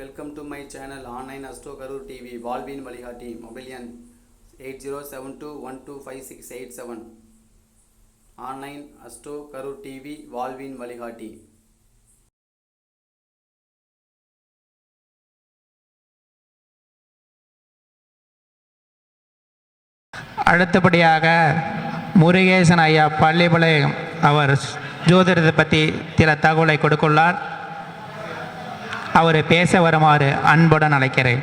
Welcome to my channel online astro Karur TV வாழ்வின் வழிகாட்டி mobile எண் eight zero seven two one two five six eight seven online astro Karur TV வாழ்வின் வழிகாட்டி அடுத்தபடியாக முருகேசன் ஐயா பள்ளிபாளையம் அவர் ஜோதிடத்தை பற்றி சில தகவலை கொடுக்குள்ளார். அவர் பேச வருமாறு அன்புடன் அழைக்கிறேன்.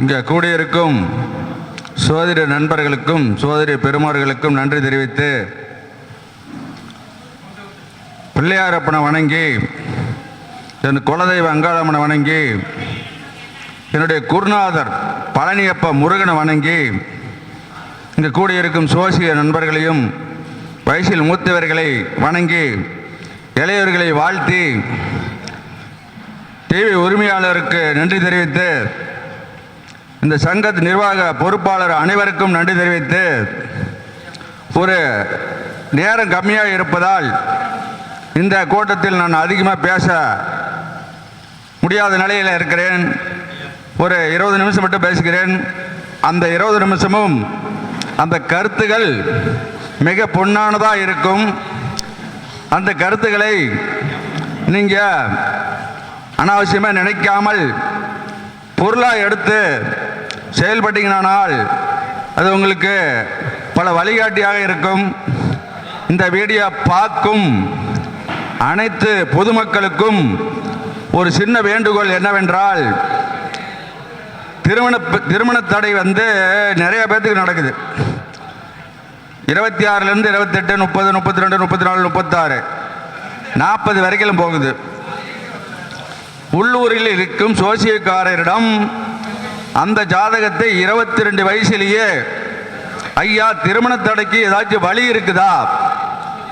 இங்கே கூடியிருக்கும் சோதரி நண்பர்களுக்கும் சோதரி பெருமார்களுக்கும் நன்றி தெரிவித்து பிள்ளையாரப்பனை வணங்கி என் குலதெய்வ அங்காளம்மனை வணங்கி என்னுடைய குருநாதர் பழனியப்ப முருகனை வணங்கி இங்கு கூடியிருக்கும் சோசிய நண்பர்களையும் வயசில் மூத்தவர்களை வணங்கி இளையவர்களை வாழ்த்தி டிவி உரிமையாளருக்கு நன்றி தெரிவித்து இந்த சங்கத் நிர்வாக பொறுப்பாளர் அனைவருக்கும் நன்றி தெரிவித்து ஒரு நேரம் கம்மியாக இருப்பதால் இந்த கூட்டத்தில் நான் அதிகமாக பேச முடியாத நிலையில் இருக்கிறேன். ஒரு இருபது நிமிஷம் மட்டும் பேசுகிறேன் அந்த இருபது நிமிஷமும் அந்த கருத்துகள் மிக பொன்னானதாக இருக்கும். அந்த கருத்துக்களை நீங்கள் அனாவசியமாக நினைக்காமல் பொருளாக எடுத்து செயல்பட்டீங்கனால் அது உங்களுக்கு பல வழிகாட்டியாக இருக்கும். இந்த வீடியோ பார்க்கும் அனைத்து பொதுமக்களுக்கும் ஒரு சின்ன வேண்டுகோள் என்னவென்றால் திருமண திருமண தடை வந்து நிறைய பேர்த்துக்கு நடக்குது. இருபத்தி ஆறுலேருந்து இருபத்தெட்டு முப்பது முப்பத்தி ரெண்டு முப்பத்தி நாலு முப்பத்தாறு. நாற்பது வரைக்கும் போகுது. உள்ளூரில் இருக்கும் சோசியக்காரரிடம் அந்த ஜாதகத்தை இருபத்தி ரெண்டு வயசுலேயே ஐயா திருமண தடைக்கு ஏதாச்சும் வழி இருக்குதா?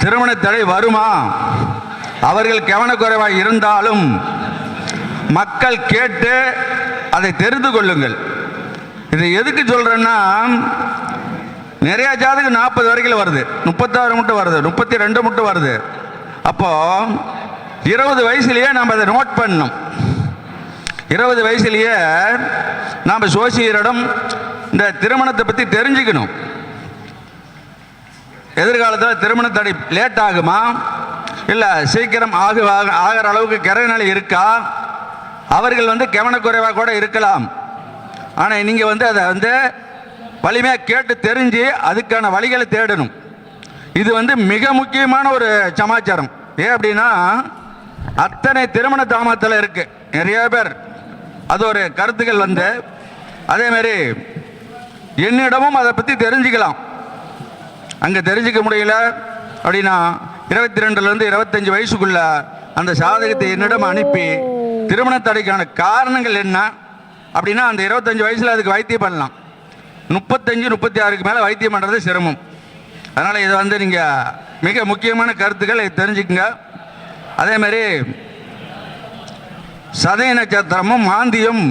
திருமண தடை வருமா? அவர்கள் கவனக்குறைவாக இருந்தாலும் மக்கள் கேட்டு அதை தெரிந்து கொள்ளுங்கள். இதை எதுக்கு சொல்கிறேன்னா நிறையா ஜாதகம் நாற்பது வரைக்கும் வருது. முப்பத்தாறு முட்டை வருது. முப்பத்தி ரெண்டு முட்டை வருது. அப்போ இருபது வயசுலேயே நம்ம அதை நோட் பண்ணணும். இருபது வயசுலேயே நாம் சோசியரிடம் இந்த திருமணத்தை பற்றி தெரிஞ்சுக்கணும். எதிர்காலத்தில் திருமண தடை லேட் ஆகுமா? இல்லை சீக்கிரம் ஆகு ஆகிற அளவுக்கு கரைநிலை இருக்கா? அவர்கள் வந்து கவனக்குறைவாக கூட இருக்கலாம். ஆனால் நீங்கள் வந்து அதை வந்து வலிமையாக கேட்டு தெரிஞ்சு அதுக்கான வழிகளை தேடணும். இது வந்து மிக முக்கியமான ஒரு சமாச்சாரம். ஏன் அப்படின்னா அத்தனை திருமண தாமத்தில் இருக்குது நிறைய பேர். அது ஒரு கருத்துக்கள் வந்து. அதே மாதிரி என்னிடமும் அதை பற்றி தெரிஞ்சுக்கலாம். அங்கே தெரிஞ்சுக்க முடியல அப்படின்னா இருபத்தி ரெண்டுலேருந்து இருபத்தஞ்சி வயசுக்குள்ள அந்த சாதகத்தை என்னிடம் அனுப்பி திருமண தடைக்கான காரணங்கள் என்ன? அப்படின்னா அந்த இருபத்தஞ்சி வயசில் அதுக்கு வைத்தியம் பண்ணலாம். முப்பத்தஞ்சு முப்பத்தி ஆறுக்கு மேலே வைத்தியம் பண்ணுறது சிரமம். அதனால் இது வந்து நீங்கள் மிக முக்கியமான கருத்துக்கள் இதை தெரிஞ்சுக்குங்க. அதே மாதிரி சதய நட்சத்திரமும் மாந்தியும்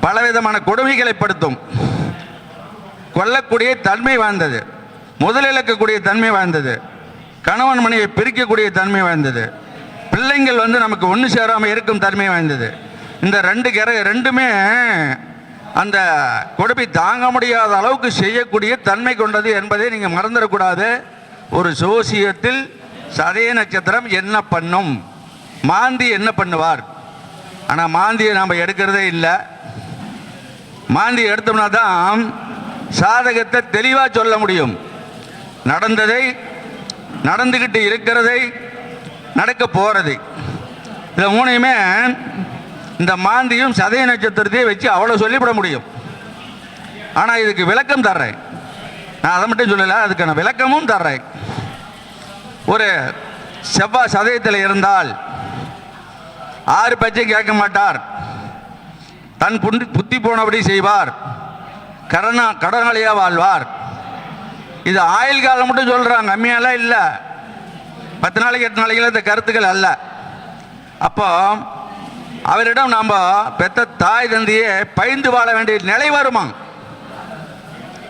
பலவிதமான கொடுமைகளை படுத்தும். கொல்லக்கூடிய தன்மை வாய்ந்தது. முதலிழக்கக்கூடிய தன்மை வாய்ந்தது. கணவன் மனையை பிரிக்கக்கூடிய தன்மை வாய்ந்தது. பிள்ளைங்கள் வந்து நமக்கு ஒன்று சேராமல் இருக்கும் தன்மை வாய்ந்தது. இந்த ரெண்டு கரை ரெண்டுமே அந்த கொடுப்பை தாங்க முடியாத அளவுக்கு செய்யக்கூடிய தன்மை கொண்டது என்பதை நீங்கள் மறந்துடக்கூடாது. ஒரு சோசியத்தில் சதய நட்சத்திரம் என்ன பண்ணும்? மாந்தி என்ன பண்ணுவார்? ஆனால் மாந்தியை நாம் எடுக்கிறதே இல்லை. மாந்தி எடுத்தோம்னா தான் சாதகத்தை தெளிவாக சொல்ல முடியும். நடந்ததை நடந்துக்கிட்டு இருக்கிறதை நடக்க போகிறது இந்த மூணையுமே இந்த மாந்தியும் சதய நட்சத்திரத்தையும் வச்சு அவ்வளோ சொல்லிவிட முடியும். ஆனால் இதுக்கு விளக்கம் தர்றேன். நான் அதை மட்டும் சொல்லலை அதுக்கான விளக்கமும் தர்றேன். ஒரு செவ்வாய் சதயத்தில் இருந்தால் ஆறு பச்சை கேட்க மாட்டார். தன் புண்டி புத்தி போனபடி செய்வார். கடனா கடனாளியாக வாழ்வார். இது ஆயுள் காலம் மட்டும் சொல்கிறாங்க கம்மியாலாம் இல்லை. பத்து நாளைக்கு எட்டு நாளைக்கு இந்த கருத்துக்கள் அல்ல. அப்போ அவரிடம் நாம் பெத்த தாய் தந்தையே பயந்து வாழ வேண்டிய நிலை வருமா?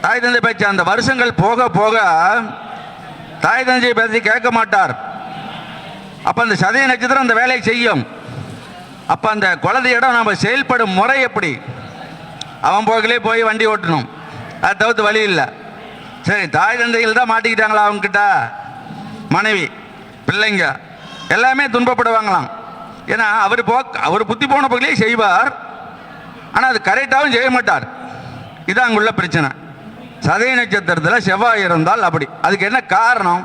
தாய் தந்தை பேச்சு அந்த வருஷங்கள் போக போக தாய் தந்தையை பற்றி கேட்க மாட்டார். அப்போ அந்த சதய நட்சத்திரம் அந்த வேலையை செய்யும். அப்போ அந்த குழந்தையிடம் நாம் செயல்படும் முறை எப்படி? அவன் போகலே போய் வண்டி ஓட்டணும். அதை தவிர்த்து வழி இல்லை. சரி தாய் தந்தைகள் தான் மாட்டிக்கிட்டாங்களா அவங்கக்கிட்ட மனைவி. பிள்ளைங்க எல்லாமே துன்பப்படுவாங்களாம். ஏன்னா அவர் போ அவர் புத்தி போன பகுதியே செய்வார். ஆனால் அது கரெக்டாகவும் செய்ய மாட்டார். இதான் அங்குள்ள பிரச்சனை. சதய நட்சத்திரத்தில் செவ்வாய் இருந்தால் அப்படி. அதுக்கு என்ன காரணம்?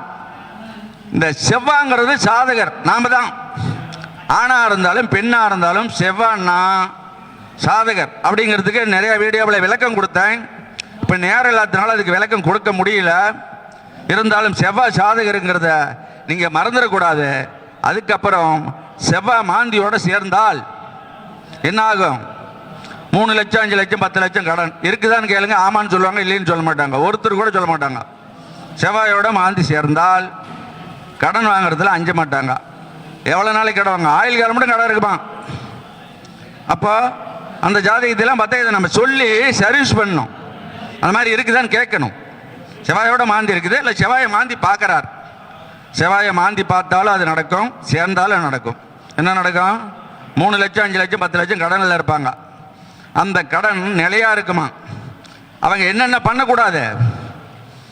இந்த செவ்வாங்கிறது சாதகர். நாம் தான். ஆணாக இருந்தாலும் பெண்ணாக இருந்தாலும் செவ்வான்னா சாதகர். அப்படிங்கிறதுக்கு நிறைய வீடியோவில் விளக்கம் கொடுத்தேன். இப்போ நேரம் இல்லாததுனால அதுக்கு விளக்கம் கொடுக்க முடியல. இருந்தாலும் செவ்வாய் சாதகருங்கிறத நீங்கள் மறந்துடக்கூடாது. அதுக்கப்புறம் செவ்வாய் மாந்தியோடு சேர்ந்தால் என்ன ஆகும் மூணு லட்சம் அஞ்சு லட்சம் பத்து லட்சம் கடன். இருக்குதான்னு கேளுங்க. ஆமான்னு சொல்லுவாங்க இல்லைன்னு சொல்ல மாட்டாங்க. ஒருத்தர் கூட சொல்ல மாட்டாங்க. செவ்வாயோட மாந்தி சேர்ந்தால் கடன் வாங்குறதுல அஞ்ச மாட்டாங்க. எவ்வளோ நாளைக்கு கடன் வாங்க? ஆயில் காலம் மட்டும் கடன் இருக்குமா? அப்போ அந்த ஜாதகத்தெல்லாம் பார்த்தா இதை நம்ம சொல்லி சர்வீஸ் பண்ணணும். அந்த மாதிரி இருக்குதான்னு கேட்கணும். செவ்வாயோட மாந்தி இருக்குது இல்லை செவ்வாயை மாந்தி பார்க்குறாரு. செவ்வாயை மாந்தி பார்த்தாலும் அது நடக்கும் சேர்ந்தாலும் நடக்கும். என்ன நடக்கும்? மூணு லட்சம் அஞ்சு லட்சம் பத்து லட்சம் கடனில் இருப்பாங்க. அந்த கடன் நிலையாக இருக்குமா? அவங்க என்னென்ன பண்ணக்கூடாது?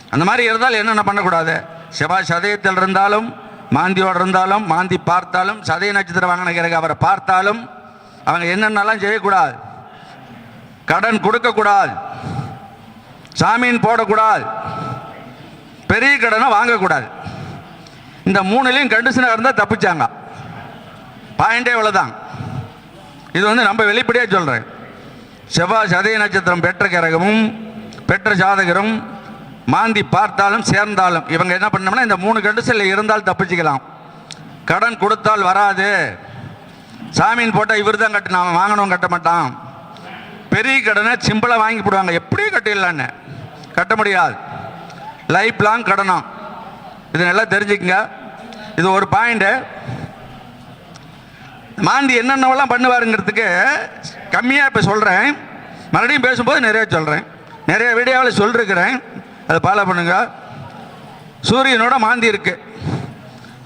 அந்த மாதிரி இருந்தால் என்னென்ன பண்ணக்கூடாது? செவ்வாய் சதயத்தில் இருந்தாலும் மாந்தியோடு இருந்தாலும் மாந்தி பார்த்தாலும் சதய நட்சத்திரம் வாங்கின பிறகு அவரை பார்த்தாலும் அவங்க என்னென்னலாம் செய்யக்கூடாது? கடன் கொடுக்கக்கூடாது. சாமீன் போடக்கூடாது. பெரிய கடனை வாங்கக்கூடாது. இந்த மூணுலேயும் கண்டிஷனாக இருந்தால் தப்பிச்சாங்க. பாயிண்டே இவ்வளோதான் இது வந்து நம்ம வெளிப்படையாக சொல்கிறேன் செவ்வாய் சதய நட்சத்திரம் பெற்ற கிரகமும் பெற்ற ஜாதகரும் மாந்தி பார்த்தாலும் சேர்ந்தாலும் இவங்க என்ன பண்ணோம்னா இந்த மூணு கண்டிஷனில் இருந்தால் தப்பிச்சுக்கலாம். கடன் கொடுத்தால் வராது. சாமியின் போட்டால் இவர் தான் கட்டணும் வாங்கணும் கட்ட மாட்டான். பெரிய கடனை சிம்பிளாக வாங்கி போடுவாங்க. எப்படியும் கட்டிடலான்னு. கட்ட முடியாது. லைஃப் லாங் கடனாம் இது நல்லா தெரிஞ்சுக்கங்க. இது ஒரு பாயிண்ட்டு மாந்தி என்னென்னவெல்லாம் பண்ணுவாருங்கிறதுக்கு கம்மியாக இப்போ சொல்கிறேன் மறுபடியும் பேசும்போது நிறைய சொல்கிறேன் நிறைய வீடியோவில் சொல்லிருக்கிறேன். அதை ஃபாலோ பண்ணுங்க. சூரியனோட மாந்தி இருக்கு.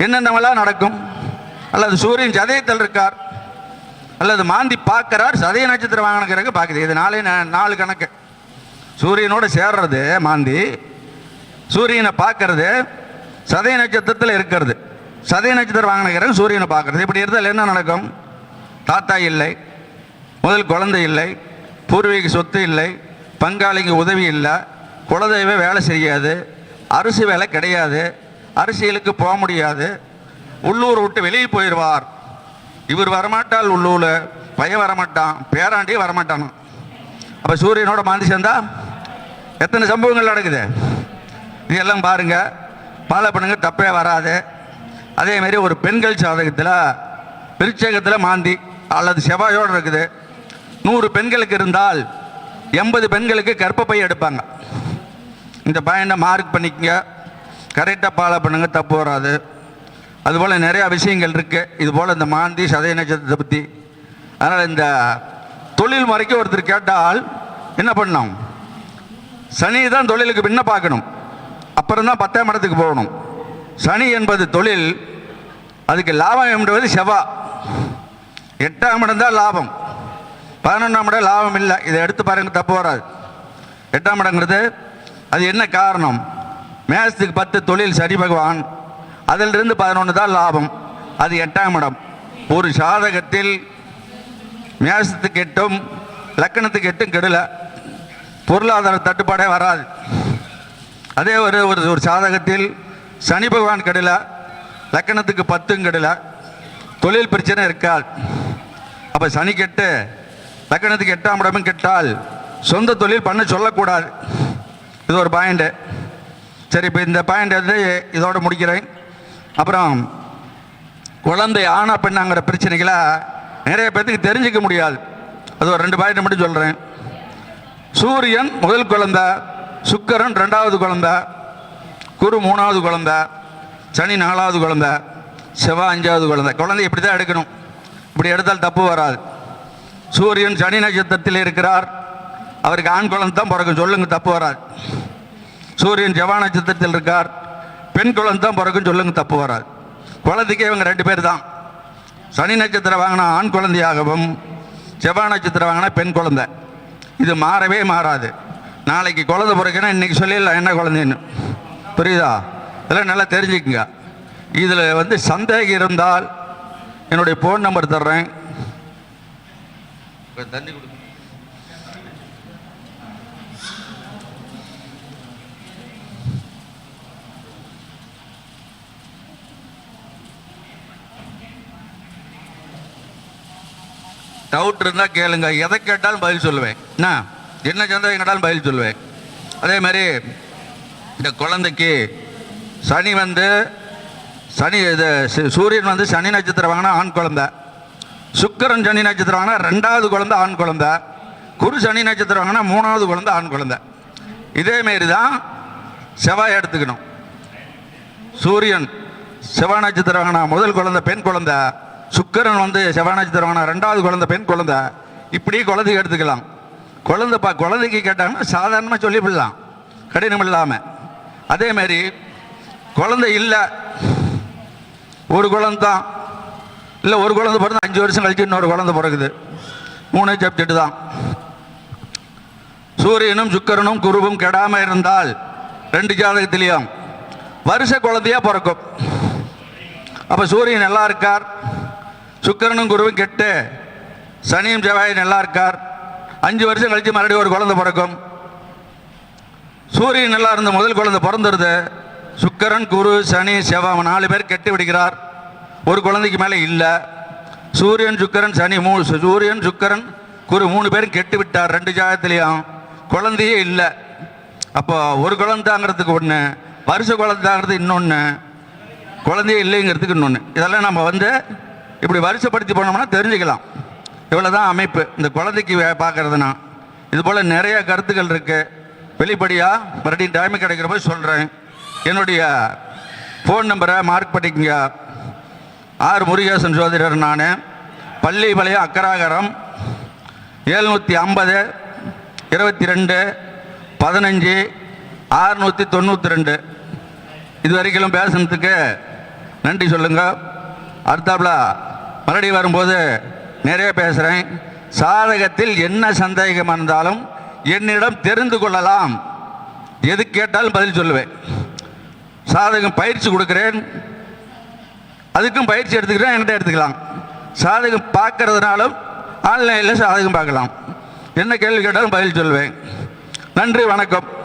என்னென்னவெல்லாம் நடக்கும்? அல்லது சூரியன் சதயத்தில் இருக்கார். அல்லது மாந்தி பார்க்குறார். சதய நட்சத்திரம் வாங்கின பார்க்குது. இது நாலே நாலு கணக்கு. சூரியனோட சேர்றது மாந்தி. சூரியனை பார்க்கறது சதய நட்சத்திரத்தில் இருக்கிறது. சதய நட்சத்திரம் வாங்கின கிரகம் சூரியனை பார்க்கறது. இப்படி இருந்தால் என்ன நடக்கும்? தாத்தா இல்லை முதல் குழந்தை இல்லை பூர்வீக சொத்து இல்லை பங்காளிக்கு உதவி இல்லை குலதெய்வ வேலை செய்யாது அரிசி வேலை கிடையாது அரசியலுக்கு போக முடியாது உள்ளூர் விட்டு வெளியே போயிடுவார். இவர் வரமாட்டால் உள்ளூரில் பையன் வரமாட்டான் பேராண்டி வரமாட்டான். அப்போ சூரியனோட மாந்தி சேர்ந்தா எத்தனை சம்பவங்கள் நடக்குது? இதெல்லாம் பாருங்கள் ஃபாலோ பண்ணுங்கள் தப்பே வராது. அதேமாரி ஒரு பெண்கள் சாதகத்தில் விருச்சகத்தில் மாந்தி அல்லது செவ்வாயோடு இருக்குது. நூறு பெண்களுக்கு இருந்தால் எண்பது பெண்களுக்கு கர்ப்பப்பை எடுப்பாங்க. இந்த பயனை மார்க் பண்ணிக்கங்க. கரெக்டாக ஃபாலோ பண்ணுங்கள் தப்பு வராது. அதுபோல் நிறையா விஷயங்கள் இருக்குது இது போல் இந்த மாந்தி சதய நட்சத்திரத்தை பற்றி அதனால் இந்த தொழில் முறைக்கு ஒருத்தர் கேட்டால் என்ன பண்ணணும்? சனி தான் தொழிலுக்கு பின்ன பார்க்கணும். அப்புறம் தான் பத்தாம் இடத்துக்கு போகணும். சனி என்பது தொழில் அதுக்கு லாபம் என்பது செவ்வா. எட்டாம் இடம் தான் லாபம். பதினொன்றாம் இடம் லாபம் இல்லை. இதை எடுத்து பாருங்க தப்பு வராது. எட்டாம் இடங்கிறது அது என்ன காரணம்? மேசத்துக்கு பத்து தொழில் சனி பகவான். அதிலிருந்து பதினொன்று தான் லாபம். அது எட்டாம் இடம். ஒரு சாதகத்தில் மேசத்துக்கு எட்டும் லக்கணத்துக்கு எட்டும் கெடலை. பொருளாதார தட்டுப்பாடே வராது. அதே ஒரு ஒரு ஒரு சாதகத்தில் சனி பகவான் கெடலை லக்கணத்துக்கு பத்தும் கெடலை தொழில் பிரச்சனை இருக்காது அப்போ சனி கெட்டு லக்கணத்துக்கு எட்டாம் இடமும் கெட்டால் சொந்த தொழில் பண்ண சொல்லக்கூடாது. இது ஒரு பாயிண்ட்டு சரி இப்போ இந்த பாயிண்ட் வந்து இதோடு முடிக்கிறேன். அப்புறம் குழந்தை ஆனா பெண்ணாங்கிற பிரச்சனைகளை நிறைய பேர்த்துக்கு தெரிஞ்சிக்க முடியாது. அது ஒரு ரெண்டு பாயிண்ட் மட்டும் சொல்கிறேன் சூரியன் முதல் குழந்தை சுக்கரன் ரெண்டாவது குழந்தை குரு மூணாவது குழந்தை சனி நாலாவது குழந்தை செவ்வாய் அஞ்சாவது குழந்தை. குழந்தை இப்படி தான் எடுக்கணும். இப்படி எடுத்தால் தப்பு வராது. சூரியன் சனி நட்சத்திரத்தில் இருக்கிறார். அவருக்கு ஆண் குழந்தை தான் பிறக்கும். சொல்லுங்க தப்பு வராது. சூரியன் செவ்வாய் நட்சத்திரத்தில் இருக்கார். பெண் குழந்தை தான் பிறக்கும். சொல்லுங்க தப்பு வராது. குழந்தைக்கே இவங்க ரெண்டு பேர் தான். சனி நட்சத்திரம் வாங்கினா ஆண் குழந்தையாகவும் செவ்வாய் நட்சத்திரம் வாங்கினா பெண் குழந்தை. இது மாறவே மாறாது. நாளைக்கு குழந்தை பிறகுன்னா இன்னைக்கு சொல்லிடலாம் என்ன குழந்தைன்னு. புரியுதா? இதெல்லாம் நல்லா தெரிஞ்சுக்குங்க. இதில் வந்து சந்தேகம் இருந்தால் என்னுடைய ஃபோன் நம்பர் தர்றேன். தண்ணி கொடுங்க. டவுட் இருந்தால் கேளுங்க. எதை கேட்டாலும் பதில் சொல்லுவேன். என்ன? என்ன சந்தேகம் கேட்டாலும் பதில் சொல்லுவேன். அதே மாதிரி இந்த குழந்தைக்கு சனி வந்து சனி இது சு- சூரியன் வந்து சனி நட்சத்திரம் வாங்கினா ஆண் குழந்தை. சுக்கிரன் சனி நட்சத்திரம் வாங்கினா ரெண்டாவது குழந்தை ஆண் குழந்தை. குரு சனி நட்சத்திரம் வாங்கினா மூணாவது குழந்தை ஆண் குழந்தை. இதேமாரி தான் செவ்வாய் எடுத்துக்கணும். சூரியன் செவ்வாய் நட்சத்திரம் வாங்கினா முதல் குழந்தை பெண் குழந்தை. சுக்கிரன் வந்து செவ்வாய் நட்சத்திரம் வாங்கினா ரெண்டாவது குழந்தை பெண் குழந்தை. இப்படி குழந்தைக்கு எடுத்துக்கலாம். குழந்தை பா குழந்தைக்கு கேட்டாங்கன்னா சாதாரணமாக சொல்லிவிடலாம். கடினம் இல்லாமல் அதேமாரி குழந்தை இல்லை ஒரு குழந்தை தான் இல்லை ஒரு குழந்தை பிறந்து அஞ்சு வருஷம் கழிச்சு இன்னொரு குழந்தை பிறகுது மூணு சப்ஜெக்ட் தான். சூரியனும் சுக்கரனும் குருவும் கெடாமல் இருந்தால் ரெண்டு ஜாதகத்திலையும் வருஷ குழந்தையாக பிறக்கும். அப்போ சூரியன் நல்லா இருக்கார். சுக்கரனும் குருவும் கெட்டு சனியும் செவ்வாயும் நல்லா இருக்கார். அஞ்சு வருஷம் கழித்து மறுபடியும் ஒரு குழந்தை பிறக்கும். சூரியன் நல்லா இருந்த முதல் குழந்தை பிறந்துருது. சுக்கரன் குரு சனி செவ்வாய் நாலு பேர் கெட்டு விடுகிறார் ஒரு குழந்தைக்கு மேலே இல்லை. சூரியன் சுக்கரன் சனி மூணு சூரியன் சுக்கரன் குரு மூணு பேரும் கெட்டு விட்டார். ரெண்டு ஜாகத்துலேயும் குழந்தையே இல்லை. அப்போ ஒரு குழந்தாங்கிறதுக்கு ஒன்று வருஷ குழந்தாங்கிறது இன்னொன்று குழந்தையே இல்லைங்கிறதுக்கு இன்னொன்று இதெல்லாம் நம்ம வந்து இப்படி வருஷப்படுத்தி போனோம்னா தெரிஞ்சுக்கலாம். இவ்வளோ தான் அமைப்பு. இந்த குழந்தைக்கு வே- பார்க்கறதுனா இது போல் நிறைய கருத்துக்கள் இருக்குது வெளிப்படையாக மறுபடியும் டைம் கிடைக்கிற போய் சொல்கிறேன் என்னுடைய ஃபோன் நம்பரை மார்க் பண்ணிக்கங்க. ஆர். முருகேசன் ஜோதிடர் நான். பள்ளிப்பாளையம் அக்கராகரம் ஏழ்நூற்றி ஐம்பது இருபத்தி ரெண்டு பதினஞ்சு ஆறுநூற்றி தொண்ணூற்றி ரெண்டு இது வரைக்கும் பேசுனதுக்கு நன்றி சொல்லுங்கள் அடுத்தாப்புல மறுபடியும் வரும்போது நிறைய பேசுகிறேன் சாதகத்தில் என்ன சந்தேகம் இருந்தாலும் என்னிடம் தெரிந்து கொள்ளலாம். எது கேட்டாலும் பதில் சொல்லுவேன். சாதகம் பயிற்சி கொடுக்குறேன். அதுக்கும் பயிற்சி எடுத்துக்கிறேன் என்கிட்ட எடுத்துக்கலாம். சாதகம் பார்க்கறதுனாலும் ஆன்லைனில் சாதகம் பார்க்கலாம். என்ன கேள்வி கேட்டாலும் பதில் சொல்லுவேன். நன்றி வணக்கம்.